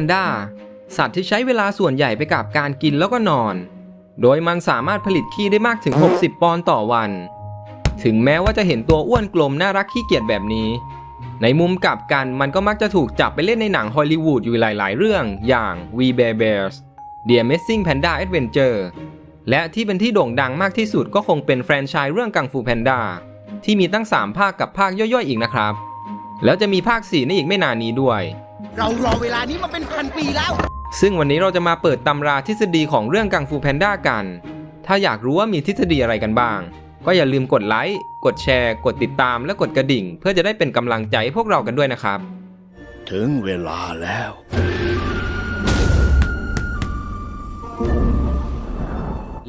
นด้า สัตว์ที่ใช้เวลาส่วนใหญ่ไปกับการกินแล้วก็นอน โดยมันสามารถผลิตขี้ได้มากถึง 60 ปอนด์ต่อวัน ถึงแม้ว่าจะเห็นตัวอ้วนกลมน่ารักขี้เกียจแบบนี้ ในมุมกลับกันมันก็มักจะถูกจับไปเล่นในหนังฮอลลีวูดอยู่หลาย ๆ เรื่องอย่าง We Bear Bears The Amazing Panda Adventure และที่เป็นที่โด่งดังมากที่สุดก็คงเป็นแฟรนไชส์เรื่องกังฟูแพนด้าที่มีตั้ง 3 ภาคกับภาคย่อยๆ อีกนะครับ แล้วจะมีภาค 4 ในอีกไม่นานนี้ด้วย เรารอเวลานี้มาเป็นพันปีแล้ว ซึ่งวันนี้เราจะมาเปิดตำราทฤษฎีของเรื่องกังฟูแพนด้ากัน ถ้าอยากรู้ว่ามีทฤษฎีอะไรกันบ้าง ก็อย่าลืมกดไลค์ กดแชร์ กดติดตาม และกดกระดิ่ง เพื่อจะได้เป็นกำลังใจให้พวกเรากันด้วยนะครับ ถึงเวลาแล้ว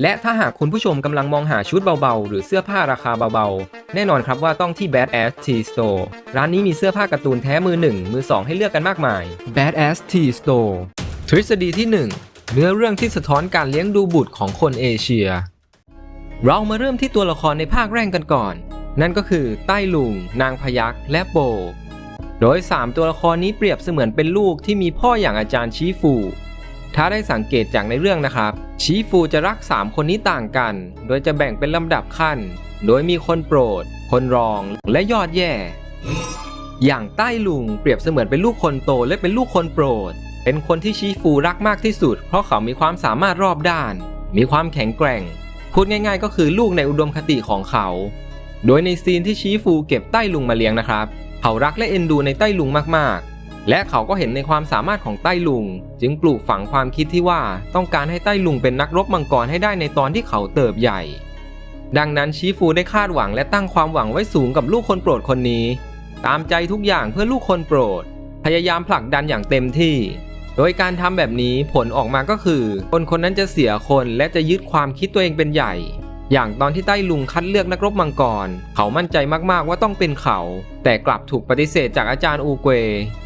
และถ้าหากคุณผู้ชมกำลังมองหาชุดเบาๆ หรือเสื้อผ้าราคาเบาๆ แน่นอนครับว่าต้องที่ Badass T Store ร้านนี้มีเสื้อผ้าการ์ตูนแท้มือ 1 มือ 2 ให้เลือกกันมากมาย Badass T Store ทฤษฎีที่ 1 เนื้อเรื่องที่สะท้อนการเลี้ยงดูบุตรของคนเอเชีย เรามาเริ่มที่ตัวละครในภาคแรกกันก่อน นั่นก็คือใต้ลุง นางพยักและโป โดย 3 ตัวละครนี้เปรียบเสมือนเป็นลูกที่มีพ่ออย่างอาจารย์ชีฟู ถ้าได้สังเกตจากในเรื่องนะครับ ชีฟูจะรัก 3 คนนี้ต่างกัน โดยจะแบ่งเป็นลำดับขั้น โดยมีคนโปรด คนรอง และยอดแย่ อย่างใต้ลุงเปรียบเสมือนเป็นลูกคนโตและเป็นลูกคนโปรด เป็นคนที่ชีฟูรักมากที่สุด เพราะเขามีความสามารถรอบด้าน มีความแข็งแกร่ง พูดง่ายๆ ก็คือลูกในอุดมคติของเขา โดยในซีนที่ชีฟูเก็บใต้ลุงมาเลี้ยงนะครับ เขารักและเอ็นดูในใต้ลุงมากๆ และเขาก็เห็นในความสามารถของใต้ลุง จึงปลูกฝังความคิดที่ว่าต้องการให้ใต้ลุงเป็นนักรบมังกรให้ได้ในตอนที่เขาเติบใหญ่ ดังนั้นชีฟูได้คาดหวังและตั้งความหวังไว้สูงกับลูกคนโปรดคนนี้ ตามใจทุกอย่างเพื่อลูกคนโปรด พยายามผลักดันอย่างเต็มที่ โดยการทำแบบนี้ผลออกมาก็คือ คนคนนั้นจะเสียคนและจะยึดความคิดตัวเองเป็นใหญ่ อย่างตอนที่ใต้ลุงคัดเลือกนักรบมังกร เขามั่นใจมากๆว่าต้องเป็นเขา แต่กลับถูกปฏิเสธจากอาจารย์อูเกว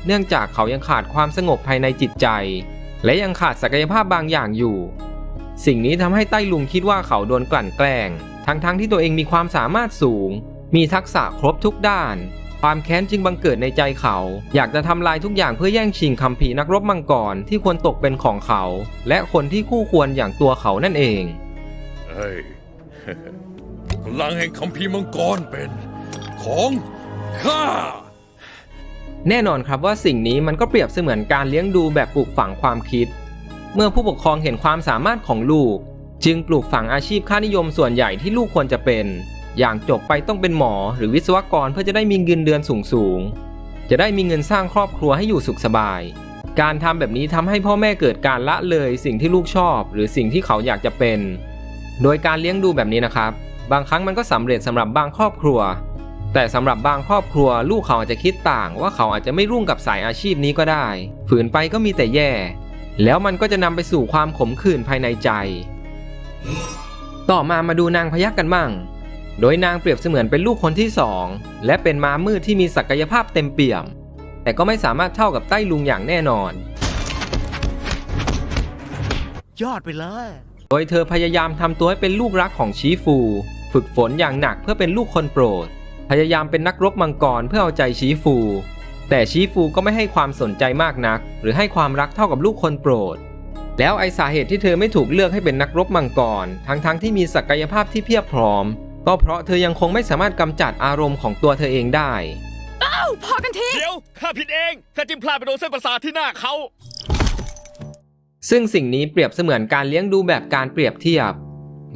เนื่องจากเขายังขาดความสงบภายในจิตใจ และยังขาดศักยภาพบางอย่างอยู่ สิ่งนี้ทำให้ใต้ลุงคิดว่าเขาโดนกลั่นแกล้ง ทั้งๆที่ตัวเองมีความสามารถสูง มีทักษะครบทุกด้าน ความแค้นจึงบังเกิดในใจเขา อยากจะทำลายทุกอย่างเพื่อแย่งชิงคำพีนักรบมังกรที่ควรตกเป็นของเขา และคนที่คู่ควรอย่างตัวเขานั่นเอง เฮ้ย พลังแห่งคัมภีร์มังกรเป็นของข้าแน่นอนครับว่าสิ่งนี้มันก็เปรียบเสมือนการเลี้ยงดูแบบปลูกฝังความคิด เมื่อผู้ปกครองเห็นความสามารถของลูก จึงปลูกฝังอาชีพค่านิยมส่วนใหญ่ที่ลูกควรจะเป็น อย่างจบไปต้องเป็นหมอหรือวิศวกรเพื่อจะได้มีเงินเดือนสูงสูงๆจะได้มีเงินสร้างครอบครัวให้อยู่สุขสบาย การทำแบบนี้ทำให้พ่อแม่เกิดการละเลยสิ่งที่ลูกชอบ หรือสิ่งที่เขาอยากจะเป็น โดยการเลี้ยงดูแบบนี้นะครับ บางครั้งมันก็สำเร็จสำหรับบางครอบครัว แต่สำหรับบางครอบครัว ลูกเขาอาจจะคิดต่าง ว่าเขาอาจจะไม่รุ่งกับสายอาชีพนี้ก็ได้ ฝืนไปก็มีแต่แย่ แล้วมันก็จะนำไปสู่ความขมขื่นภายในใจ ต่อมามาดูนางพยักกันมั่ง โดยนางเปรียบเสมือนเป็นลูกคนที่สองและเป็นม้ามืดที่มีศักยภาพเต็มเปี่ยม แต่ก็ไม่สามารถเท่ากับใต้ลุงอย่างแน่นอน ยอดไปเลย โดยเธอพยายามทำตัวให้เป็นลูกรักของชีฟู ฝึกฝนอย่างหนักเพื่อเป็นลูกคนโปรด พยายามเป็นนักรบมังกรเพื่อเอาใจชีฟู แต่ชีฟูก็ไม่ให้ความสนใจมากนัก หรือให้ความรักเท่ากับลูกคนโปรด แล้วไอสาเหตุที่เธอไม่ถูกเลือกให้เป็นนักรบมังกร ทั้งๆทที่มีศักยภาพที่เพียบพร้อม ก็เพราะเธอยังคงไม่สามารถกำจัดอารมณ์ของตัวเธอเองได้พอกันทีเดี๋ยวข้าผิดเองข้าจิ้มพลาดไปโดนเส้นประสาทที่หน้าเขา ซึ่งสิ่งนี้เปรียบเสมือนการเลี้ยงดูแบบการเปรียบเทียบ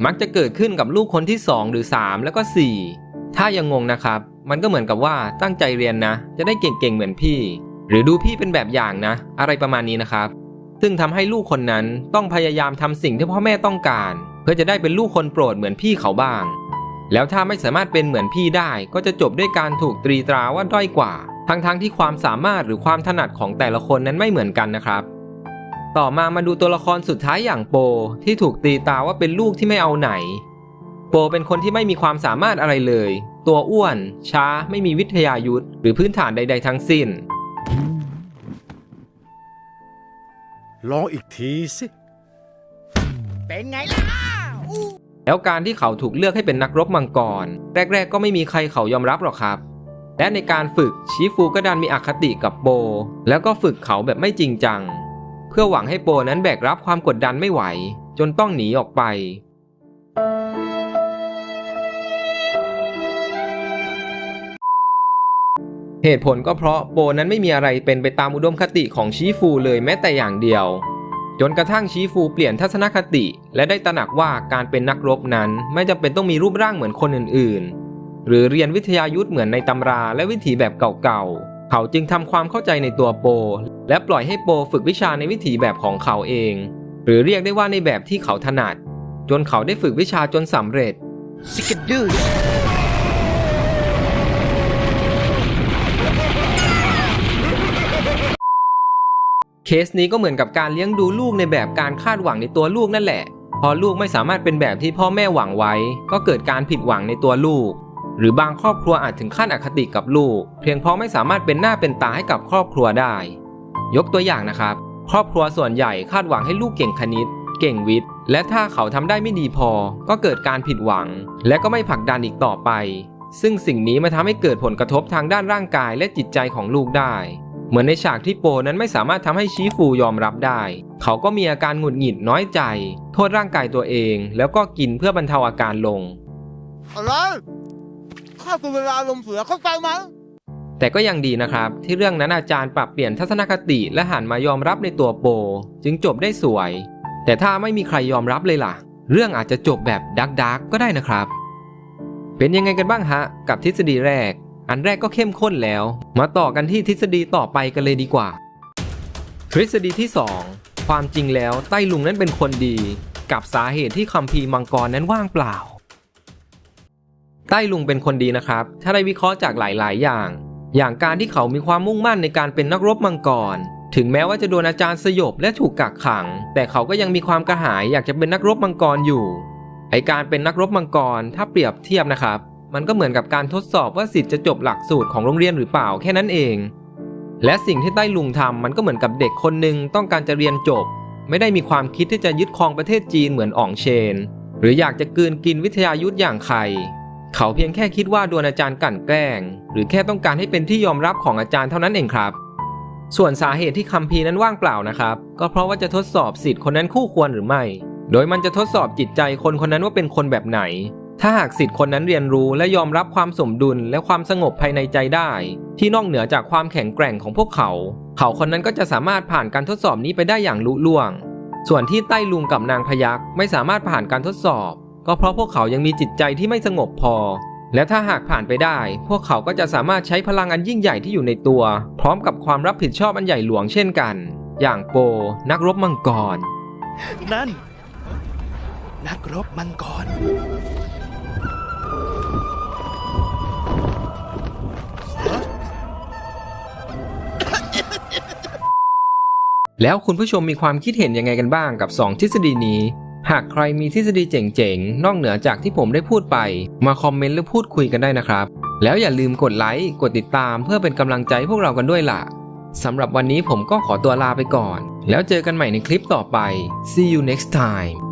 มักจะเกิดขึ้นกับลูกคนที่ 2 หรือ 3 แล้วก็ 4 ถ้ายังงงนะครับ มันก็เหมือนกับว่าตั้งใจเรียนนะ จะได้เก่งๆเหมือนพี่ หรือดูพี่เป็นแบบอย่างนะ อะไรประมาณนี้นะครับ ซึ่งทำให้ลูกคนนั้นต้องพยายามทำสิ่งที่พ่อแม่ต้องการ เพื่อจะได้เป็นลูกคนโปรดเหมือนพี่เขาบ้าง แล้วถ้าไม่สามารถเป็นเหมือนพี่ได้ ก็จะจบด้วยการถูกตรีตราว่าด้อยกว่า ทั้งๆที่ความสามารถหรือความถนัดของแต่ละคนนั้นไม่เหมือนกันนะครับ ต่อมามาดูตัวละครสุดท้ายอย่างโป ที่ถูกตีตาว่าเป็นลูกที่ไม่เอาไหน โปเป็นคนที่ไม่มีความสามารถอะไรเลย ตัวอ้วน ช้าไม่มีวิทยายุทธหรือพื้นฐานใด ๆ ทั้งสิ้น ลองอีกทีสิ เป็นไงล่ะ แล้วการที่เขาถูกเลือกให้เป็นนักรบมังกร แรก ๆ ก็ไม่มีใครเขายอมรับหรอกครับ และในการฝึกชีฟูก็ดันมีอคติกับโป แล้วก็ฝึกเขาแบบไม่จริงจัง พื่อหวังให้โปนั้นแบกรับความกดดันไม่ไหว จนต้องหนีออกไป เหตุผลก็เพราะโปนั้นไม่มีอะไรเป็นไปตามอุดมคติของชีฟูเลยแม้แต่อย่างเดียว จนกระทั่งชีฟูเปลี่ยนทัศนคติ และได้ตระหนักว่าการเป็นนักรบนั้นไม่จำเป็นต้องมีรูปร่างเหมือนคนอื่นๆ หรือเรียนวิทยายุทธเหมือนในตำราและวิถีแบบเก่าๆ เขาจึงทำความเข้าใจในตัวโป และปล่อยให้โปฝึกวิชาในวิถีแบบของเขาเอง หรือเรียกได้ว่าในแบบที่เขาถนัด จนเขาได้ฝึกวิชาจนสำเร็จสิกดื้อเคสนี้ก็เหมือนกับการเลี้ยงดูลูกในแบบการคาดหวังในตัวลูกนั่นแหละ พอลูกไม่สามารถเป็นแบบที่พ่อแม่หวังไว้ ก็เกิดการผิดหวังในตัวลูก หรือบางครอบครัวอาจถึงขั้นอคติกับลูก เพียงเพราะไม่สามารถเป็นหน้าเป็นตาให้กับครอบครัวได้ ยกตัวอย่างนะครับ ครอบครัวส่วนใหญ่คาดหวังให้ลูกเก่งคณิต เก่งวิทย์ และถ้าเขาทำได้ไม่ดีพอ ก็เกิดการผิดหวัง และก็ไม่ผลักดันอีกต่อไป ซึ่งสิ่งนี้มาทำให้เกิดผลกระทบทางด้านร่างกายและจิตใจของลูกได้ เหมือนในฉากที่โปนั้นไม่สามารถทำให้ชีฟูยอมรับได้ เขาก็มีอาการหงุดหงิดน้อยใจ โทษร่างกายตัวเอง แล้วก็กินเพื่อบรรเทาอาการลงอะไรข้าคือเวลาลมเสือเข้าใจไหม แต่ก็ยังดีนะครับ ที่เรื่องนั้นอาจารย์ปรับเปลี่ยนทัศนคติและหันมายอมรับในตัวโป จึงจบได้สวย แต่ถ้าไม่มีใครยอมรับเลยล่ะ เรื่องอาจจะจบแบบดักดักก็ได้นะครับ เป็นยังไงกันบ้างฮะ กับทฤษฎีแรก อันแรกก็เข้มข้นแล้ว มาต่อกันที่ทฤษฎีต่อไปกันเลยดีกว่า ทฤษฎีที่ 2 ความจริงแล้วใต้ลุงนั้นเป็นคนดี กับสาเหตุที่คัมภีร์มังกรนั้นว่างเปล่า ใต้ลุงเป็นคนดีนะครับ ถ้าได้วิเคราะห์จากหลาย ๆ อย่าง อย่างการที่เขามีความมุ่งมั่นในการเป็นนักรบมังกร ถึงแม้ว่าจะโดนอาจารย์สยบและถูกกักขัง แต่เขาก็ยังมีความกระหายอยากจะเป็นนักรบมังกรอยู่ ไอการเป็นนักรบมังกรถ้าเปรียบเทียบนะครับ มันก็เหมือนกับการทดสอบว่าสิทธิ์จะจบหลักสูตรของโรงเรียนหรือเปล่าแค่นั้นเอง และสิ่งที่ใต้ลุงทำมันก็เหมือนกับเด็กคนหนึ่งต้องการจะเรียนจบ ไม่ได้มีความคิดที่จะยึดครองประเทศจีนเหมือนอ่องเชน หรืออยากจะกืนกินวิทยายุทธอย่างใคร เขาเพียงแค่คิดว่าโดนอาจารย์กลั่นแกล้ง หรือแค่ต้องการให้เป็นที่ยอมรับของอาจารย์เท่านั้นเองครับ ส่วนสาเหตุที่คัมภีร์นั้นว่างเปล่านะครับ ก็เพราะว่าจะทดสอบสิทธิ์คนนั้นคู่ควรหรือไม่ โดยมันจะทดสอบจิตใจคนคนนั้นว่าเป็นคนแบบไหน ถ้าหากสิทธิ์คนนั้นเรียนรู้และยอมรับความสมดุลและความสงบภายในใจได้ ที่นอกเหนือจากความแข็งแกร่งของพวกเขา เขาคนนั้นก็จะสามารถผ่านการทดสอบนี้ไปได้อย่างลุล่วง ส่วนที่ใต้ลุงกับนางพยักไม่สามารถผ่านการทดสอบ ก็เพราะพวกเขายังมีจิตใจที่ไม่สงบพอ และถ้าหากผ่านไปได้ พวกเขาก็จะสามารถใช้พลังอันยิ่งใหญ่ที่อยู่ในตัว พร้อมกับความรับผิดชอบอันใหญ่หลวงเช่นกัน อย่างโปนักรบมังกร นั่น นักรบมังกร แล้วคุณผู้ชมมีความคิดเห็นยังไงกันบ้างกับ 2 ทฤษฎีนี้ หากใครมีทฤษฎีเจ๋งๆ นอกเหนือจากที่ผมได้พูดไป มาคอมเมนต์หรือพูดคุยกันได้นะครับ แล้วอย่าลืมกดไลค์กดติดตามเพื่อเป็นกำลังใจพวกเรากันด้วยล่ะสำหรับวันนี้ผมก็ขอตัวลาไปก่อน แล้วเจอกันใหม่ในคลิปต่อไป see you next time